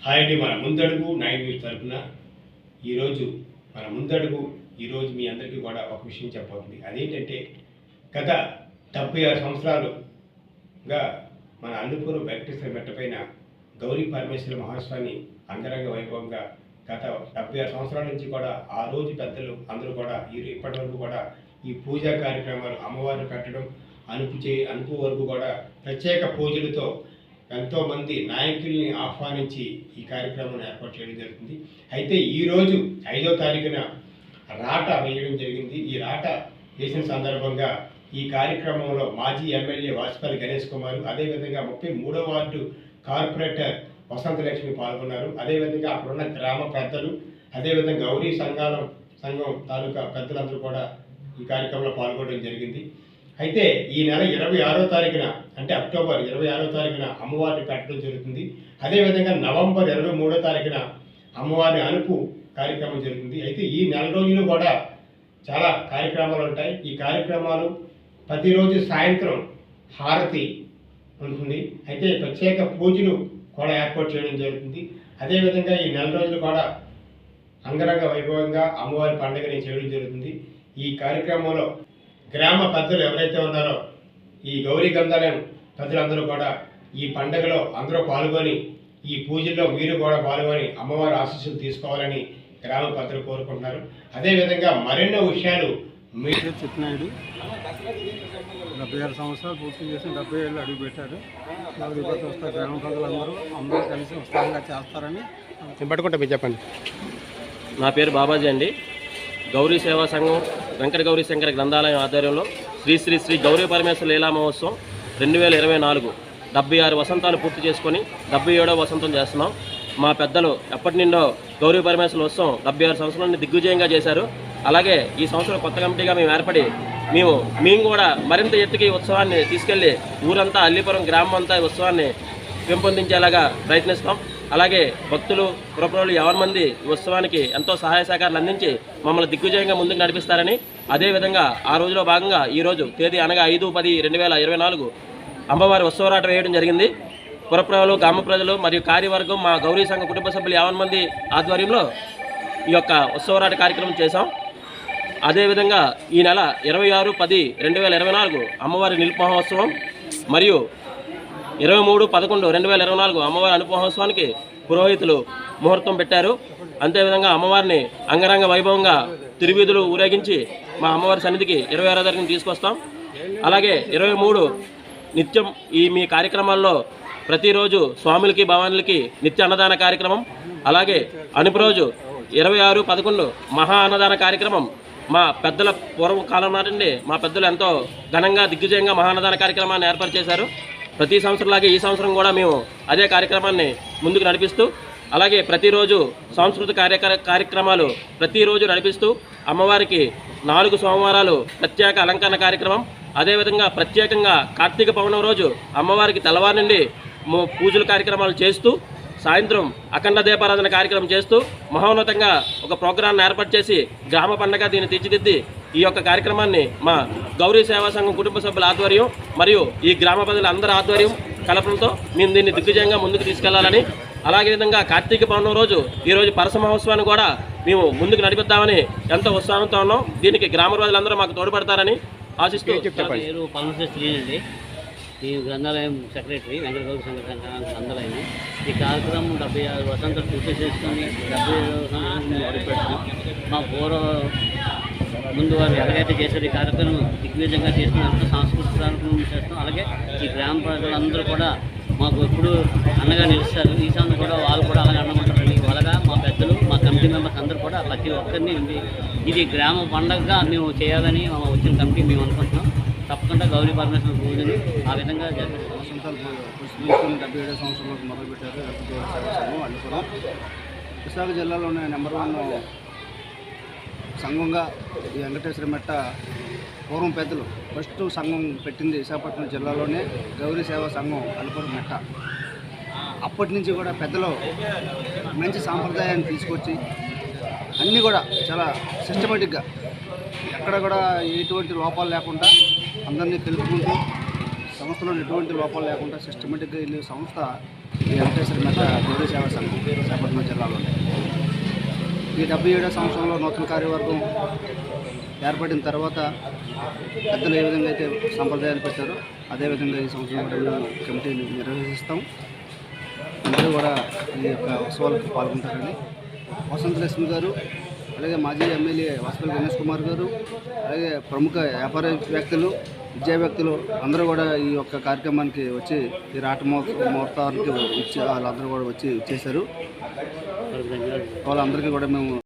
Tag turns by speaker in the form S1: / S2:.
S1: Nine
S2: అండి మన ముందడుగు నైన్ న్యూస్ తరఫున ఈరోజు మన ముందడుగు ఈరోజు మీ అందరికీ కూడా ఒక విషయం చెప్పబోతుంది. అదేంటంటే గత డెబ్బై ఆరు సంవత్సరాలుగా మన అన్నపూర్వ వెంకటేశ్వర మెట్టపైన గౌరీ పరమేశ్వర మహాస్వామి అంగరంగ వైభవంగా గత డెబ్బై ఆరు సంవత్సరాల నుంచి కూడా ఆ రోజు పెద్దలు అందరూ కూడా ఈ ఇప్పటి వరకు కూడా ఈ పూజా కార్యక్రమాలు అమ్మవారిని పెట్టడం అనుపు చే అనుపు వరకు కూడా ప్రత్యేక పూజలతో ఎంతోమంది నాయకుల్ని ఆహ్వానించి ఈ కార్యక్రమాన్ని ఏర్పాటు చేయడం జరుగుతుంది. అయితే ఈరోజు ఐదో తారీఖున రాట వేయడం జరిగింది. ఈ రాట వేసిన సందర్భంగా ఈ కార్యక్రమంలో మాజీ ఎమ్మెల్యే వాజ్పేయి గణేష్ కుమార్ అదేవిధంగా ముప్పై మూడో వార్డు కార్పొరేటర్ వసంతలక్ష్మి పాల్గొన్నారు. అదేవిధంగా అక్కడున్న గ్రామ పెద్దలు అదేవిధంగా గౌరీ సంఘాలం సంఘం తాలూకా పెద్దలందరూ కూడా ఈ కార్యక్రమంలో పాల్గొనడం జరిగింది. అయితే ఈ నెల ఇరవై ఆరో తారీఖున అంటే అక్టోబర్ ఇరవై ఆరో తారీఖున అమ్మవారిని పెట్టడం జరుగుతుంది. అదేవిధంగా నవంబర్ ఇరవై మూడో తారీఖున అమ్మవారి అనుపు కార్యక్రమం జరుగుతుంది. అయితే ఈ నెల రోజులు కూడా చాలా కార్యక్రమాలు ఉంటాయి. ఈ కార్యక్రమాలు ప్రతిరోజు సాయంత్రం హారతి ఉంటుంది. అయితే ప్రత్యేక పూజలు కూడా ఏర్పాటు చేయడం జరుగుతుంది. అదేవిధంగా ఈ నెల రోజులు కూడా అంగరంగ వైభవంగా అమ్మవారి పండుగని చేయడం జరుగుతుంది. ఈ కార్యక్రమంలో గ్రామ పెద్దలు ఎవరైతే ఉన్నారో ఈ గౌరీ గంధాలయం పెద్దలందరూ కూడా ఈ పండుగలో అందరూ పాల్గొని ఈ పూజల్లో మీరు కూడా పాల్గొని అమ్మవారి ఆశీస్సులు తీసుకోవాలని గ్రామ పెద్దలు కోరుకుంటున్నారు. అదేవిధంగా మరెన్నో విషయాలు మీ
S3: పేరు చిట్నాయుడు డెబ్బై ఆరు సంవత్సరాలు పూర్తి చేసి డెబ్బై ఏళ్ళు అడుగు పెట్టారు. కొత్త వస్తారు గ్రామ ప్రజలందరూ అందరూ కలిసి ఉత్సాహంగా చేస్తారని
S2: పట్టుకుంటా మీరు చెప్పండి.
S4: నా పేరు బాబాజీ అండి. గౌరీ సేవా సంఘం వెంకట గౌరీ శంకర గ్రంథాలయం ఆధ్వర్యంలో శ్రీ శ్రీ శ్రీ గౌరీ పరమేశ్వర లీలా మహోత్సవం రెండు వేల ఇరవై నాలుగు డెబ్బై ఆరు వసంతాలు పూర్తి చేసుకొని డెబ్బై ఏడవ వసంతం చేస్తున్నాం. మా పెద్దలు ఎప్పటి నుండో గౌరీ పరమేశ్వర ఉత్సవం డెబ్బై ఆరు సంవత్సరాలని దిగ్విజయంగా చేశారు. అలాగే ఈ సంవత్సరం కొత్త కమిటీగా మేము ఏర్పడి మేము మేము కూడా మరింత ఎత్తుకి ఉత్సవాన్ని తీసుకెళ్ళి ఊరంతా అల్లిపురం గ్రామం అంతా ఉత్సవాన్ని పెంపొందించేలాగా ప్రయత్నిస్తాం అలాగే భక్తులు పురప్రజలు ఎవరి మంది ఉత్సవానికి ఎంతో సహాయ సహకారాలు అందించి మమ్మల్ని దిగ్విజయంగా ముందుకు నడిపిస్తారని అదేవిధంగా ఆ రోజులో భాగంగా ఈ రోజు తేదీ అనగా ఐదు పది రెండు వేల ఇరవై నాలుగు అమ్మవారి ఉత్సవరాట వేయడం జరిగింది. పురప్రజలు గ్రామ ప్రజలు మరియు కార్యవర్గం మా గౌరీ సంఘ కుటుంబ సభ్యులు యావన్ మంది ఆధ్వర్యంలో ఈ యొక్క ఉత్సవరాట కార్యక్రమం చేశాం. అదేవిధంగా ఈ నెల ఇరవై ఆరు పది రెండు వేల ఇరవై నాలుగు అమ్మవారి నిలుపు మహోత్సవం మరియు ఇరవై మూడు పదకొండు రెండు వేల ఇరవై నాలుగు అమ్మవారి అనుమహోత్సవానికి పురోహితులు ముహూర్తం పెట్టారు. అంతేవిధంగా అమ్మవారిని అంగరంగ వైభవంగా తిరువీధులు ఊరేగించి మా అమ్మవారి సన్నిధికి ఇరవై ఆరో తారీఖున తీసుకొస్తాం. అలాగే ఇరవై మూడు నిత్యం ఈ మీ కార్యక్రమాల్లో ప్రతిరోజు స్వాములకి భవానులకి నిత్య అన్నదాన కార్యక్రమం. అలాగే అనుపు రోజు ఇరవై ఆరు పదకొండు మహా అన్నదాన కార్యక్రమం. మా పెద్దల పూర్వకాలం నాటండి మా పెద్దలు ఎంతో ఘనంగా దిగ్విజయంగా మహా అన్నదాన కార్యక్రమాన్ని ఏర్పాటు చేశారు. ప్రతి సంవత్సరంలాగే ఈ సంవత్సరం కూడా మేము అదే కార్యక్రమాన్ని ముందుకు నడిపిస్తూ అలాగే ప్రతిరోజు సాంస్కృతిక కార్యక్ర కార్యక్రమాలు ప్రతిరోజు నడిపిస్తూ అమ్మవారికి నాలుగు సోమవారాలు ప్రత్యేక అలంకరణ కార్యక్రమం అదేవిధంగా ప్రత్యేకంగా కార్తీక పౌర్ణమి రోజు అమ్మవారికి తెల్లవారి నుండి పూజల కార్యక్రమాలు చేస్తూ సాయంత్రం అఖండ దీపారాధన కార్యక్రమం చేస్తూ మహోన్నతంగా ఒక ప్రోగ్రాన్ని ఏర్పాటు చేసి గ్రామ పండగ దీన్ని తీర్చిదిద్ది ఈ యొక్క కార్యక్రమాన్ని మా గౌరీ సేవా సంఘం కుటుంబ సభ్యుల ఆధ్వర్యం మరియు ఈ గ్రామ ప్రజల అందరి ఆధ్వర్యం కలపడంతో మేము దీన్ని దిగ్విజయంగా ముందుకు తీసుకెళ్ళాలని అలాగే విధంగా కార్తీక పౌర్ణమి రోజు ఈ రోజు పరస మహోత్సవాన్ని కూడా మేము ముందుకు నడిపిద్దామని ఎంతో ఉత్సాహంతో ఉన్నాం. దీనికి గ్రామ ప్రజలందరూ మాకు తోడ్పడతారని ఆశిస్తూ
S5: పేరు శ్రీనిధి ఈ గ్రంథాలయం సెక్రటరీ వెంకటగౌడ సంఘ గ్రంథాలయం ఈ కార్యక్రమం డెబ్బై ఆరు వసంత పూర్తి చేసుకొని డెబ్బై ఐదు వసంతాలు మొదలుపెట్టాం. మా పూర్వ ముందు వారు ఎలాగైతే చేశారు ఈ కార్యక్రమం దిగ్విజయంగా చేస్తున్నంత సాంస్కృతిక కార్యక్రమం చేస్తాం. అలాగే ఈ గ్రామ ప్రజలందరూ కూడా మాకు ఎప్పుడు అండగా నిలుస్తారు. ఈ సంవత్సరం కూడా వాళ్ళు కూడా అలాగే అండమంటారని అలాగా మా పెద్దలు మా కమిటీ మెంబర్స్ అందరూ కూడా ప్రతి ఒక్కరిని ఇది- ఇది గ్రామ పండగగా మేము చేయాలని మా వచ్చిన కమిటీ మేము అనుకుంటున్నాం. తప్పకుండా గౌరీ పరమేశ్వర పూజని ఆ విధంగా
S3: తీసుకుని డెబ్బై ఏడో సంవత్సరంలో మొదలుపెట్టారు. సంవత్సరం అల్లుపురం విశాఖ జిల్లాలోనే నెంబర్ వన్ సంఘంగా ఈ వెంకటేశ్వర మెట్ట పూర్వం పెద్దలు. ఫస్ట్ సంఘం పెట్టింది విశాఖపట్నం జిల్లాలోనే గౌరీ సేవా సంఘం అల్లుపురం మెట్ట. అప్పటి నుంచి కూడా పెద్దలు మంచి సాంప్రదాయాన్ని తీసుకొచ్చి అన్నీ కూడా చాలా సిస్టమేటిక్గా ఎక్కడ కూడా ఎటువంటి లోపాలు లేకుండా అందరినీ తెలుపుకుంటూ సంస్థలో ఎటువంటి లోపాలు లేకుండా సిస్టమేటిక్గా వెళ్ళే సంస్థ ఈ వెంకటేశ్వర మెట్ట గౌరీ సేవా సంఘం చేపట్టిన జిల్లాలో ఈ డెబ్బై ఏడో సంవత్సరంలో నూతన కార్యవర్గం ఏర్పడిన తర్వాత పెద్దలు ఏ విధంగా అయితే సంప్రదాయాలు పెట్టారో అదేవిధంగా ఈ సంవత్సరం కూడా కమిటీని నిర్వహిస్తాం. అందరూ కూడా ఈ యొక్క ఉత్సవాలకు పాల్గొంటారని వసంత లక్ష్మి గారు అలాగే మాజీ ఎమ్మెల్యే వాసుపల్లి గణేష్ కుమార్ గారు అలాగే ప్రముఖ వ్యాపార వ్యక్తులు విద్యా వ్యక్తులు అందరూ కూడా ఈ యొక్క కార్యక్రమానికి వచ్చి ఈ రాట మహోత్సవ ముహూర్తానికి వచ్చి వాళ్ళందరూ కూడా వచ్చి ఇచ్చేశారు వాళ్ళందరికీ కూడా మేము